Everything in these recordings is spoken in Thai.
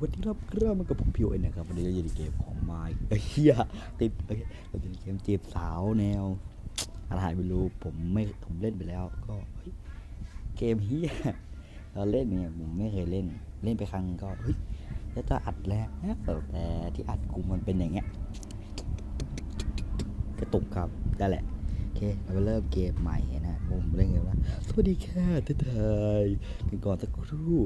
วัสดีครับครับมันกับผมพิวเองนะครับวันนี้เราอยู่ในเกมของไม้เอ้ยเฮียติดเอ้ยเราอยู่ในเกมจีบสาวแนวอะไรไม่รู้ผมไม่ผมเล่นไปแล้ว ก็เกมเฮียเราเล่นเนี่ยผมไม่เคยเล่นเล่นไปครั้งก็เฮ้ยแล้วจะอัดแล้วนะแต่ที่อัดกูมันเป็นอย่างเงี้ยกระตุกครับได้แหละโอเคเราไปเริ่มเกมใหม่นะผมเล่นเกมว่าสวัสดีค่ะท่านไทยกันก่อนสักครู่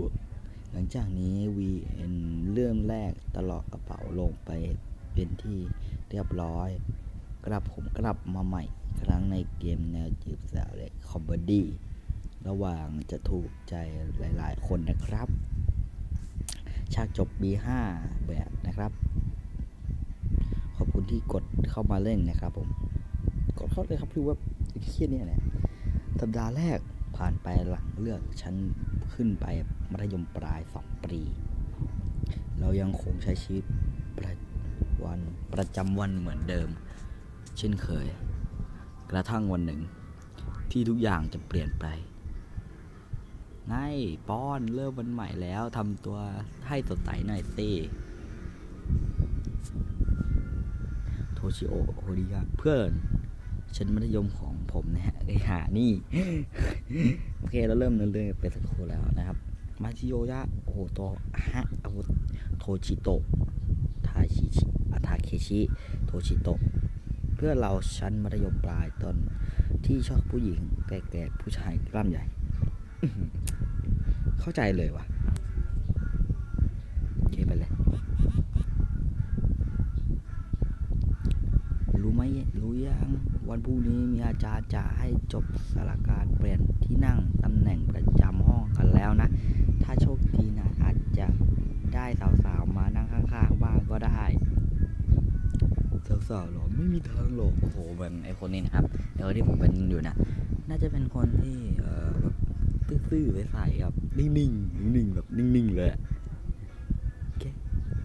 หลังจากนี้ VN เริ่มแรกตลอดกระเป๋าลงไปเป็นที่เรียบร้อย กลับผมกลับมาใหม่ครั้งในเกมแนวจีบสาวและคอมเมดี้ระหว่างจะถูกใจหลายๆ คนนะครับ ฉากจบ B5 แบบนะครับ ขอบคุณที่กดเข้ามาเล่นนะครับผม กดเข้าเลยครับพี่ว่าเครียดเนี่ยแหละสัปดาห์แรกผ่านไปหลังเลือกชั้น ขึ้นไปมัธยมปลายสองปี เรายังคงใช้ชีวิตประวันประจำวันเหมือนเดิม เช่นเคย กระทั่งวันหนึ่ง ที่ทุกอย่างจะเปลี่ยนไปไงป้อนเริ่มวันใหม่แล้วทำตัวให้สดใสหน่อยสิโทชิโอโฮริยะเพื่อน ชั้นมัธยมของผมนะฮะไอหานี่ โอเคเราเริ่มเรื่องเป็นสักครู่แล้วนะครับ มาชิโยยะโอโตฮะโอโทชิโตะทาชิชิอาทาเคชิ โทชิโตะเพื่อเราชั้นมัธยมปลายต้นที่ชอบผู้หญิงแก่ๆผู้ชายกล้ามใหญ่ เข้าใจเลยว่ะโอเคไปเลย รู้ไหมรู้ยัง วันพรุ่งนี้มีอาจารย์จะให้จบสารการเปลี่ยนที่นั่งตำแหน่งประจำห้องกันแล้วนะ ถ้าโชคดีนะอาจจะได้สาวๆมานั่งข้างๆบ้างก็ได้สาวๆหรอไม่มีทางหรอกโอ้โหเป็นไอคนนี้นะครับไอคนที่ผมเป็นอยู่นะน่าจะเป็นคนที่เออแบบซื่อๆใสๆครับนิ่งๆนิ่งๆแบบนิ่งๆเลยอะโอเค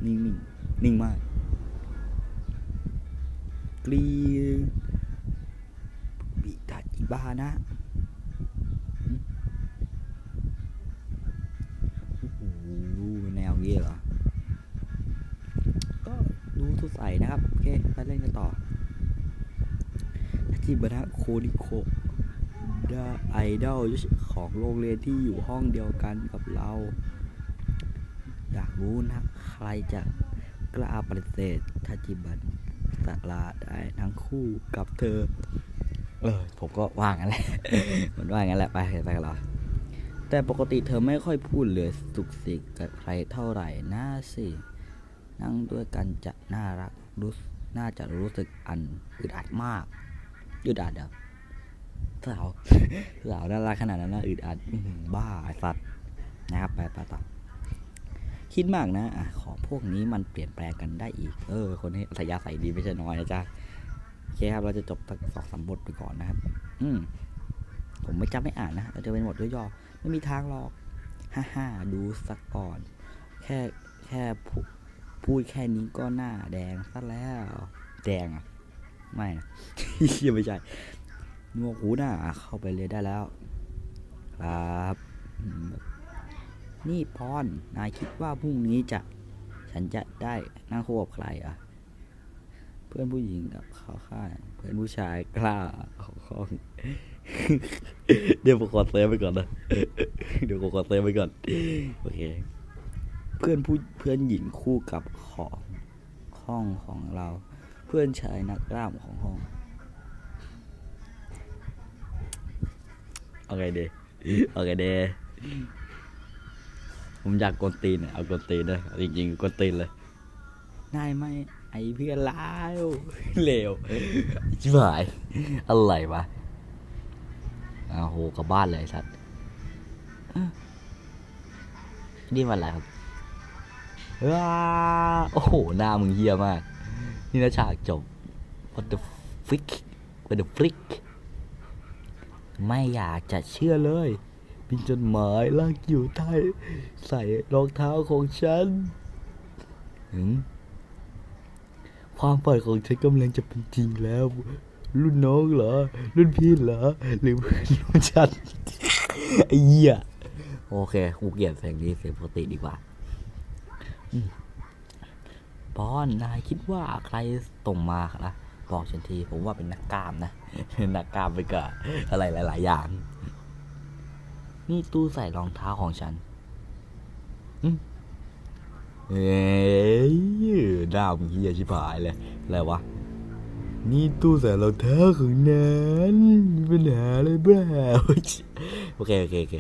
นิ่งๆนิ่งมากกรีบิดาจิ บานะโอ้โหแนวนี้เหรอ ก็ดูสดใสนะครับ โอเค ไปเล่นกันต่อจิบานะโคดิโคดาไอดอลของโรงเรียนที่อยู่ห้องเดียวกันกับเรา อยากรู้นะ ใครจะกล้าปฏิเสธทาจิบันสลาได้ทั้งคู่กับเธอ เออผมก็ว่างั้นแหละ มันว่างั้นแหละไปไปกันเราแต่ปกติเธอไม่ค่อยพูดเลยสุกสิกกับใครเท่าไหร่น่าสินั่งด้วยกันจะน่ารักรู้น่าจะรู้สึกอันอึดอัดมากอึดอัดเหรอสาวสาวน่ารักขนาดนั้นนะอึดอัดบ้าสัตว์นะครับไปไปต่อคิดมากนะอะขอพวกนี้มันเปลี่ยนแปลงกันได้อีก เออ คนนี้สายาใส่ดีไม่ใช่น้อยนะจ๊ะ เคครับ เราจะจบตั้งสองสามบทไปก่อนนะครับ อืมผมไม่จำไม่อ่านนะเราจะเป็นบทย่อๆไม่มีทางหรอกฮ่าฮ่าดูสักก่อน แค่แค่พูดแค่นี้ก็หน้าแดงซะแล้ว แดงอะ ไม่นะไม่ใช่นวกหูหน้าอะเข้าไปเลยได้แล้ว ครับ นี่พรนายคิดว่าพรุ่งนี้จะ ฉันจะได้นั่งคู่กับใครอะ เพื่อนผู้หญิงกับเขาข้างเพื่อนผู้ชายกล้าเขาข้องเดี๋ยวผมขอเซฟไปก่อนนะเดี๋ยวผมขอเซฟไปก่อนโอเค เพื่อนผู้เพื่อนหญิงคู่กับของห้องของเรา เพื่อนชายนักกล้ามของห้องโอเคเดโอเคเดผมอยากกวนตีนเอากวนตีนนะจริงๆกวนตีนเลยนายไม่ เพื่อนลาวเลวชิบหายอะไรวะอ้าโหกลับบ้านเลยสัตว์นี่มันอะไรครับว้าโอ้โห หน้ามึงเฮี้ยมาก นี่นะฉากจบ what the frick what the frick ไม่อยากจะเชื่อเลยมีจดหมายลากอยู่ใต้ใส่รองเท้าของฉันหืม ความฝันของฉันกำลังจะเป็นจริงแล้ว รุ่นน้องเหรอ รุ่นพี่เหรอ หรือรุ่นฉันไอ้เหี้ยโอเคกูเกลียดเสียงนี้เสียงปกติดีกว่าอืมปอนนายคิดว่าใครส่งมาล่ะบอกฉันที ผมว่าเป็นนักกามนะนักกามไปกับอะไรหลาย ๆ อย่าง นี่ตู้ใส่รองเท้าของฉันเอ้ย ดาวมึงเฮียชิบหายเลยอะไรวะ นี่ตู้ใส่รองเท้าของนั้นมีปัญหาอะไรบ้าโอเคโอเคโอเค